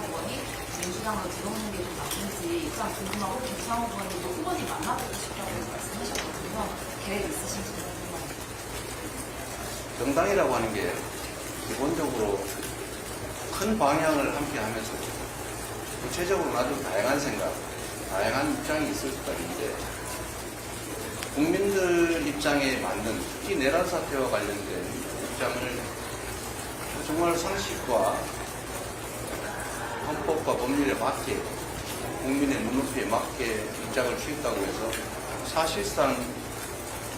민주당으로 들어오는 게 좀 맞는지 일단 궁금하고 의원님도 후보님 만나보고 싶다고 말씀하셨거든요. 계획 있으신지 궁금합니다. 정당이라고 하는 게 기본적으로 큰 방향을 함께 하면서 구체적으로는 아주 다양한 생각, 다양한 입장이 있을 수가 있는데 국민들 입장에 맞는 특히 내란 사태와 관련된 입장을 정말 상식과 헌법과 법률에 맞게 국민의 눈높이에 맞게 입장을 취했다고 해서 사실상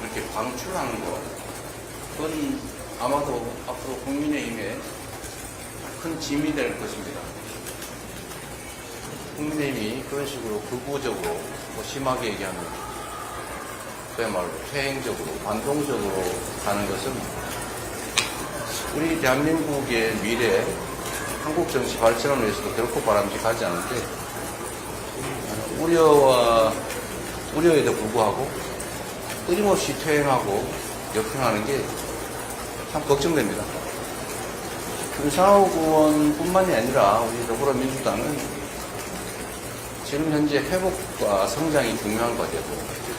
이렇게 방출하는 것 그건 아마도 앞으로 국민의힘에 큰 짐이 될 것입니다. 국민의힘이 그런 식으로 극우적으로 뭐 심하게 얘기하면 그야말로 퇴행적으로 반동적으로 가는 것은 우리 대한민국의 미래 한국 정치 발전을 위해서도 결코 바람직하지 않은데 우려와 우려에도 불구하고 끊임없이 퇴행하고 역행하는 게 참 걱정됩니다. 김상욱 의원뿐만이 아니라 우리 더불어민주당은 지금 현재 회복과 성장이 중요한 과제고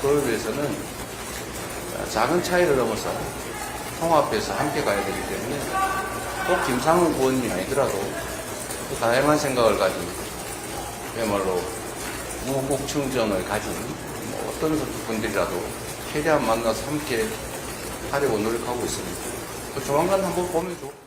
그걸 위해서는 작은 차이를 넘어서 통합해서 함께 가야 되기 때문에 꼭 김상욱 의원이 아니더라도 또 다양한 생각을 가진 그야말로 우국충전을 가진 뭐 어떤 분들이라도 최대한 만나서 함께 하려고 노력하고 있습니다. 그 조만간 한번 보면 좋